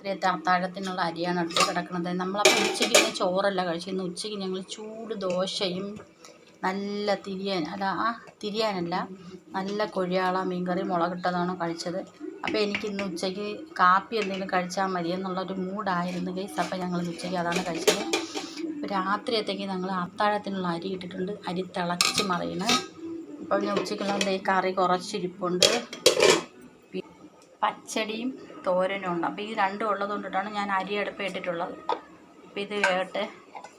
രാത്രിയത്തെ അത്താഴത്തിനുള്ള അരിയാണ് അടുത്ത് കിടക്കുന്നത്. നമ്മളപ്പോൾ ഉച്ചയ്ക്ക് ഇന്ന് ചോറല്ല കഴിച്ചിരുന്നു ഉച്ചയ്ക്ക് ഞങ്ങൾ ചൂട് ദോശയും നല്ല തിരിയാൻ അല്ല ആ തിരിയാനല്ല നല്ല കൊഴിയാള മീൻകറി മുളകിട്ടതാണ് കഴിച്ചത്. അപ്പോൾ എനിക്ക് ഇന്ന് ഉച്ചയ്ക്ക് കാപ്പി എന്തെങ്കിലും കഴിച്ചാൽ മതി എന്നുള്ളൊരു മൂഡായിരുന്നു ഗൈസ് അപ്പോൾ ഞങ്ങൾ ഉച്ചയ്ക്ക് അതാണ് കഴിച്ചത്. രാത്രിയത്തേക്ക് ഞങ്ങൾ അത്താഴത്തിനുള്ള അരി ഇട്ടിട്ടുണ്ട്. അരി തിളച്ച് മറിയണം. അപ്പോൾ ഞാൻ ഉച്ചയ്ക്കുള്ള കറി കുറച്ചിരിപ്പുണ്ട്. പച്ചടിയും തോരനും ഉണ്ട്. അപ്പോൾ ഈ രണ്ടും ഉള്ളത് കൊണ്ടിട്ടാണ് ഞാൻ അരി അടുപ്പ് ഇട്ടിട്ടുള്ളത്. അപ്പോൾ ഇത് വേട്ടെ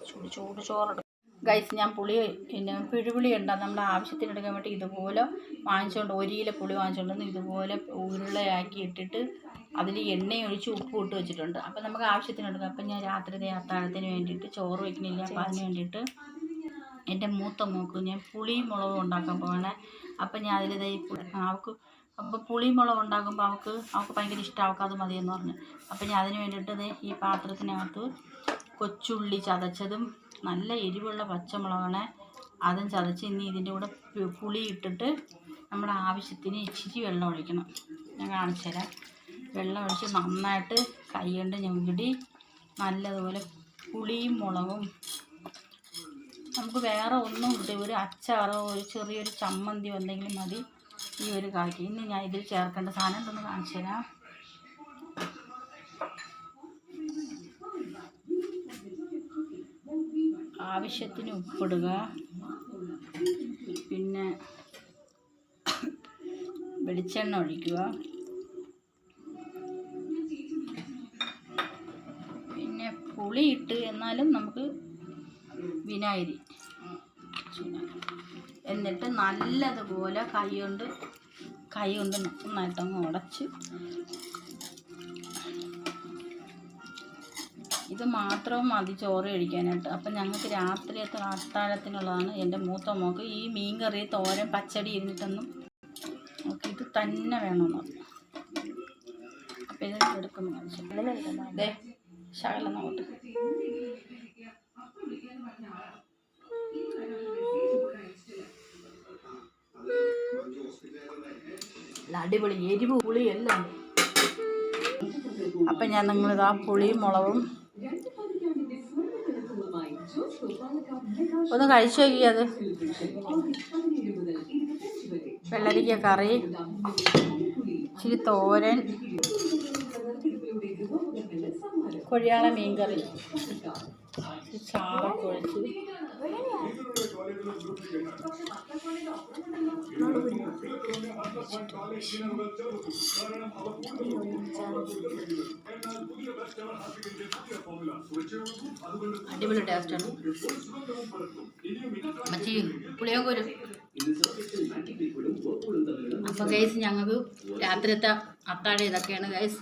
ചൂട് ചൂട് ചോറെടുക്കും ഗൈസ് ഞാൻ പുളി പിന്നെ പിഴുപുളി ഉണ്ട്. നമ്മുടെ ആവശ്യത്തിന് എടുക്കാൻ വേണ്ടി ഇതുപോലെ വാങ്ങിച്ചുകൊണ്ട് ഒരു പുളി വാങ്ങിച്ചുകൊണ്ട് വന്ന് ഇതുപോലെ ഉരുളയാക്കി ഇട്ടിട്ട് അതിൽ എണ്ണയും ഒഴിച്ച് ഉപ്പ് ഇട്ട് വെച്ചിട്ടുണ്ട്. അപ്പോൾ നമുക്ക് ആവശ്യത്തിന് എടുക്കാം. അപ്പം ഞാൻ രാത്രി അത്താഴത്തിന് വേണ്ടിയിട്ട് ചോറ് വയ്ക്കുന്നില്ല അപ്പോൾ അതിന് വേണ്ടിയിട്ട് എന്റെ മൂത്ത മോക്ക് ഞാൻ പുളിയും മുളകും ഉണ്ടാക്കാൻ പോകണേ അപ്പം ഞാൻ അതിലിത് അവൾക്ക് അപ്പോൾ പുളിയും മുളകും ഉണ്ടാക്കുമ്പോൾ അവൾക്ക് അവൾക്ക് ഭയങ്കര ഇഷ്ടം അവൾക്ക് അത് മതിയെന്ന് പറഞ്ഞു. അപ്പം ഞാൻ അതിന് വേണ്ടിയിട്ട് ഈ പാത്രത്തിനകത്ത് കൊച്ചുള്ളി ചതച്ചതും നല്ല എരിവുള്ള പച്ചമുളകാണ്. അതും ചതച്ച് ഇനി ഇതിന്റെ കൂടെ പുളി ഇട്ടിട്ട് നമ്മുടെ ആവശ്യത്തിന് ഇച്ചിരി വെള്ളം ഒഴിക്കണം. ഞാൻ കാണിച്ചു തരാം. വെള്ളം ഒഴിച്ച് നന്നായിട്ട് കൈകൊണ്ട് കൊണ്ട് ഞെവിടി നല്ലതുപോലെ പുളിയും മുളകും. നമുക്ക് വേറെ ഒന്നും കിട്ടും ഒരു അച്ചാറോ ഒരു ചെറിയൊരു ചമ്മന്തിയോ എന്തെങ്കിലും മതി. ഈ ഒരു കാക്കി. ഇനി ഞാൻ ഇതിൽ ചേർക്കേണ്ട സാധനം എന്തെന്ന് കാണിച്ചു തരാം. ആവശ്യത്തിന് ഉപ്പിടുക. പിന്നെ വെളിച്ചെണ്ണ ഒഴിക്കുക. പിന്നെ പുളിയിട്ട് എന്നാലും നമുക്ക് വിനാഗിരി എന്നിട്ട് നല്ലതുപോലെ കൈ കൊണ്ട് കൈ കൊണ്ട് നന്നായിട്ടങ്ങ് ഉടച്ച്. ഇത് മാത്രം മതി ചോറ് കഴിക്കാനായിട്ട്. അപ്പം ഞങ്ങൾക്ക് രാത്രിയത്തെ അത്താഴത്തിനുള്ളതാണ് എന്റെ മൂത്ത മോക്ക് ഈ മീൻ കറി തോരൻ പച്ചടി ഇരുന്നിട്ടൊന്നും നമുക്ക് ഇത് തന്നെ വേണമെന്ന് അപ്പം ഇത് എടുക്കുന്നു ശകലം നോട്ട് അടിപൊളി എരിവ് പുളി എല്ലാം. അപ്പം ഞാൻ നിങ്ങളിത് ആ പുളിയും മുളകും ഒന്ന് കഴിച്ചു നോക്കി അത്. വെള്ളരിക്ക കറി ഇച്ചിരി തോരൻ കൊഴിയാള മീൻ കറി ചാറൊക്കെ ഒഴിച്ച് അടിപൊളി ടേസ്റ്റാണ് മച്ചി പുളിയൊക്കെ വരും അപ്പോൾ ഗൈസ് ഞങ്ങൾക്ക് രാത്രിത്തെ അത്താഴം ഇതൊക്കെയാണ് ഗൈസ്